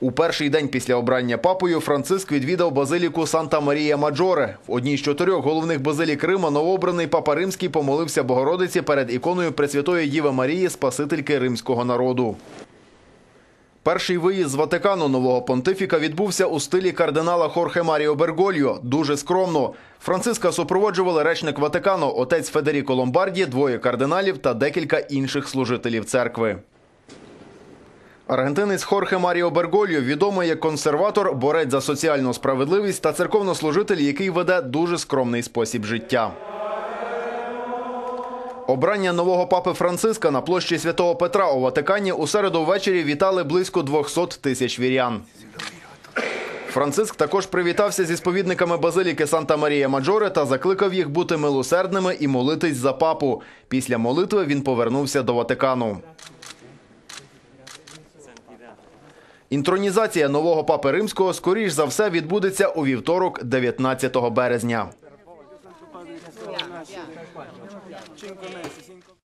У перший день після обрання папою Франциск відвідав базиліку Санта Марія Маджоре. В одній з чотирьох головних базилік Рима новообраний папа Римський помолився Богородиці перед іконою Пресвятої Діви Марії, Спасительки римського народу. Перший виїзд з Ватикану нового понтифіка відбувся у стилі кардинала Хорхе Маріо Бергольо. Дуже скромно. Франциска супроводжували речник Ватикану, отець Федеріко Ломбарді, двоє кардиналів та декілька інших служителів церкви. Аргентинець Хорхе Маріо Бергольо відомий як консерватор, борець за соціальну справедливість та церковнослужитель, який веде дуже скромний спосіб життя. Обрання нового папи Франциска на площі Святого Петра у Ватикані у середу ввечері вітали близько 200 тисяч вірян. Франциск також привітався зі сповідниками базиліки Санта Марія Маджоре та закликав їх бути милосердними і молитись за папу. Після молитви він повернувся до Ватикану. Інтронізація нового папи римського скоріш за все відбудеться у вівторок, 19 березня.